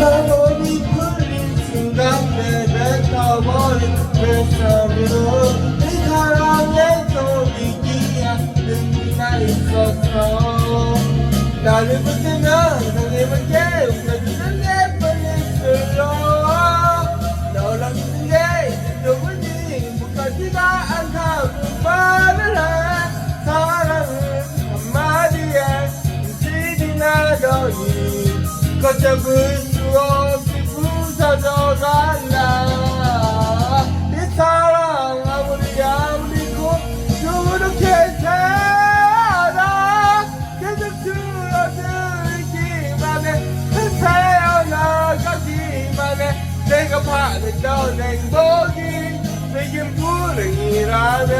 마법이 풀린 순간 내뱉어버린 뱃속으로 이 사랑의 속이 기약된 나 있었어. 나를 붙들면 상대방께 웃어주는 예쁜 입술로 너랑 있는 게 누군지 묻지가 않다고 말을 해. 사랑은 한마디에 수 없이 간다. 이 사랑 아무리 아무리 고그렇게 살아. 계속 줄어들기만 해. 새어나가기만 해. 내가 바랬던 행복이 내겐 불행이라면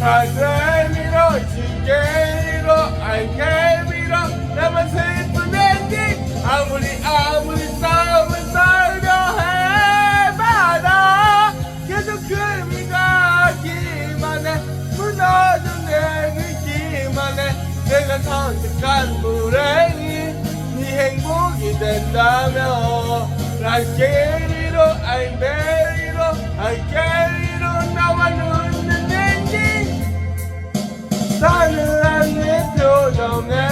하늘미로 지게미로 알게미로 나만 슬픈 엔딩 아무리 아무리 행복이 된다면 라케리로 알베리로 알게리로 나와 눈는 엔딩 싸늘한 내 표정에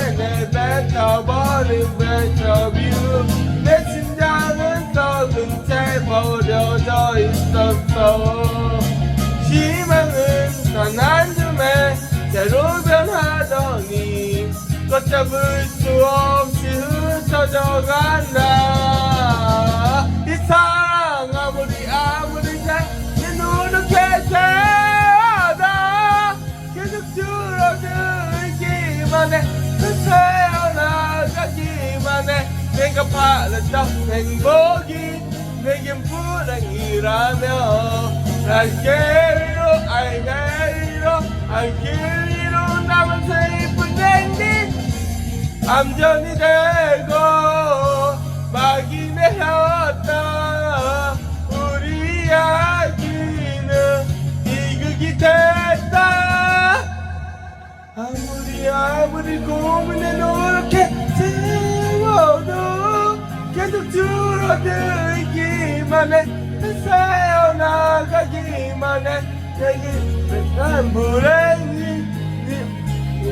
내뱉어버린 배터뷰 내 심장은 썩은 채 버려져 있었어 희망은 단한 줌에 새로 변하더니 걷잡을 수 없이 흩어져 간다. 이 사랑 아무리 아무리 잘내 누룩해 태어나 계속 줄어들기만 해. 새어나가기만 해. 내가 바랬던 행복이 내겐 불행이라며 알게리로 알게리로 알게리로 남은 슬픈 엔딩 암전이 되고 아무리 아무리 고민해 노력해 세워도 계속 줄어들기만 해 새어나가기만 해 내게 백한 불행이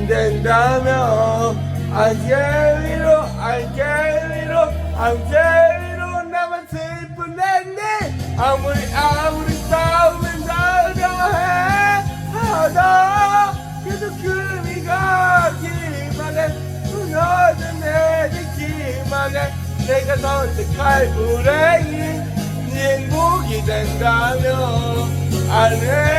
된다면 알게리로 알게리로 알게 내가 선택할 불행이 네 행복이 된다면 안해